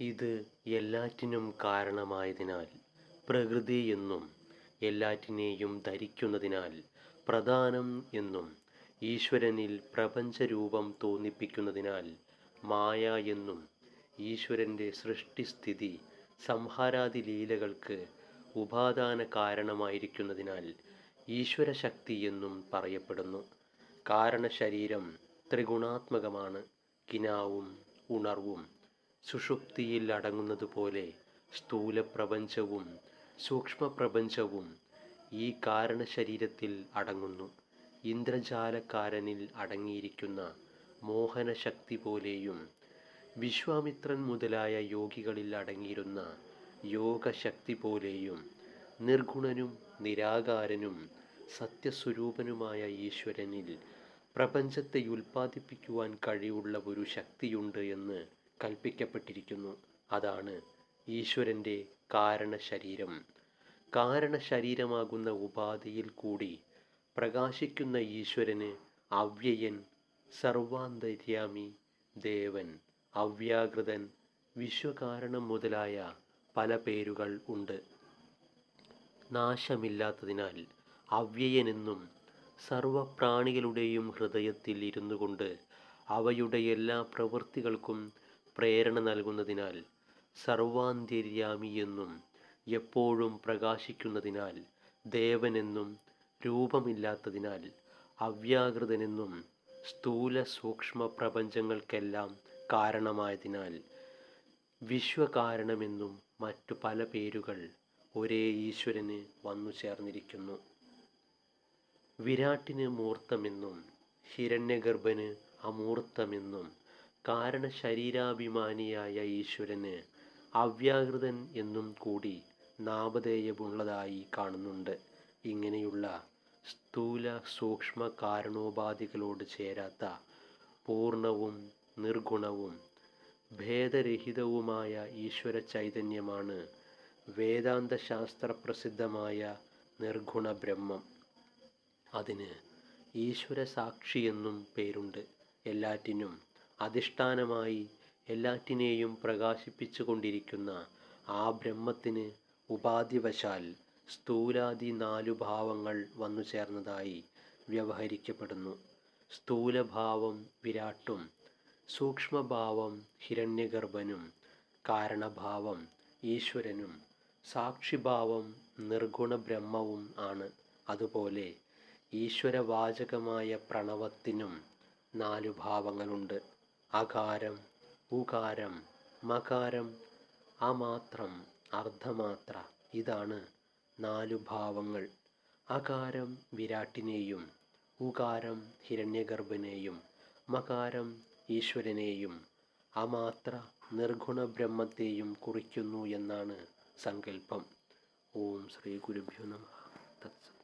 ഇത് എല്ലാറ്റിനും കാരണമായതിനാൽ പ്രകൃതി എന്നും എല്ലാറ്റിനെയും ധരിക്കുന്നതിനാൽ പ്രധാനം എന്നും ഈശ്വരനിൽ പ്രപഞ്ചരൂപം തോന്നിപ്പിക്കുന്നതിനാൽ മായ എന്നും ഈശ്വരന്റെ സൃഷ്ടിസ്ഥിതി സംഹാരാദി ലീലകൾക്ക് ഉപാദാന കാരണമായിരിക്കുന്നതിനാൽ ഈശ്വരശക്തി എന്നും പറയപ്പെടുന്നു. കാരണശരീരം ത്രിഗുണാത്മകമാണ്. കിനാവും ഉണർവും സുഷുപ്തിയിൽ അടങ്ങുന്നതുപോലെ സ്ഥൂലപ്രപഞ്ചവും സൂക്ഷ്മപ്രപഞ്ചവും ഈ കാരണശരീരത്തിൽ അടങ്ങുന്നു. ഇന്ദ്രജാലക്കാരനിൽ അടങ്ങിയിരിക്കുന്ന മോഹനശക്തി പോലെയും വിശ്വാമിത്രൻ മുതലായ യോഗികളിൽ അടങ്ങിയിരുന്ന യോഗശക്തി പോലെയും നിർഗുണനും നിരാകാരനും സത്യസ്വരൂപനുമായ ഈശ്വരനിൽ പ്രപഞ്ചത്തെ ഉൽപ്പാദിപ്പിക്കുവാൻ കഴിവുള്ള ഒരു ശക്തിയുണ്ട് എന്ന് കൽപ്പിക്കപ്പെട്ടിരിക്കുന്നു. അതാണ് ഈശ്വരന്റെ കാരണശരീരം. കാരണശരീരമാകുന്ന ഉപാധിയിൽ കൂടി പ്രകാശിക്കുന്ന ഈശ്വരന് അവ്യയൻ സർവാന്തര്യാമി ദേവൻ അവ്യാകൃതൻ വിശ്വകാരണം മുതലായ പല പേരുകൾ ഉണ്ട്. നാശമില്ലാത്തതിനാൽ അവ്യയനെന്നും സർവപ്രാണികളുടെയും ഹൃദയത്തിൽ ഇരുന്നു കൊണ്ട് അവയുടെ എല്ലാ പ്രവൃത്തികൾക്കും പ്രേരണ നൽകുന്നതിനാൽ സർവാന്തര്യാമിയെന്നും എപ്പോഴും പ്രകാശിക്കുന്നതിനാൽ ദേവനെന്നും രൂപമില്ലാത്തതിനാൽ അവ്യാകൃതനെന്നും സ്ഥൂല സൂക്ഷ്മ പ്രപഞ്ചങ്ങൾക്കെല്ലാം കാരണമായതിനാൽ വിശ്വകാരണമെന്നും മറ്റു പല പേരുകൾ ഒരേ ഈശ്വരന് വന്നു ചേർന്നിരിക്കുന്നു. വിരാട്ടിന് മൂർത്തമെന്നും ഹിരണ്യഗർഭന് അമൂർത്തമെന്നും കാരണശരീരാഭിമാനിയായ ഈശ്വരന് അവ്യാകൃതൻ എന്നും കൂടി നാമധേയമുള്ളതായി കാണുന്നുണ്ട്. ഇങ്ങനെയുള്ള സ്ഥൂല സൂക്ഷ്മ കാരണോപാധികളോട് ചേരാത്ത പൂർണവും നിർഗുണവും ഭേദരഹിതവുമായ ഈശ്വര ചൈതന്യമാണ് വേദാന്ത ശാസ്ത്ര പ്രസിദ്ധമായ നിർഗുണ ബ്രഹ്മം അതിന് ഈശ്വര സാക്ഷി എന്നും പേരുണ്ട്. എല്ലാറ്റിനും അധിഷ്ഠാനമായി എല്ലാറ്റിനെയും പ്രകാശിപ്പിച്ചു കൊണ്ടിരിക്കുന്ന ആ ബ്രഹ്മത്തിന് ഉപാധിവശാൽ സ്ഥൂലാദി നാലു ഭാവങ്ങൾ വന്നു ചേർന്നതായി വ്യവഹരിക്കപ്പെടുന്നു. സ്ഥൂലഭാവം വിരാട്ടും സൂക്ഷ്മഭാവം ഹിരണ്യഗർഭനും കാരണഭാവം ഈശ്വരനും സാക്ഷിഭാവം നിർഗുണ ബ്രഹ്മവും ആണ്. അതുപോലെ ഈശ്വരവാചകമായ പ്രണവത്തിനും നാലു ഭാവങ്ങളുണ്ട്. അകാരം ഉകാരം മകാരം അമാത്രം അർദ്ധമാത്ര. ഇതാണ് നാലു ഭാവങ്ങൾ. അകാരം വിരാട്ടിനെയും ഉകാരം ഹിരണ്യഗർഭനെയും മകാരം ഈശ്വരനെയും അമാത്ര നിർഗുണ ബ്രഹ്മത്തെയും കുറിക്കുന്നു എന്നാണ് സങ്കല്പം. ഓം ശ്രീ ഗുരുഭ്യോ നമ. തത്സ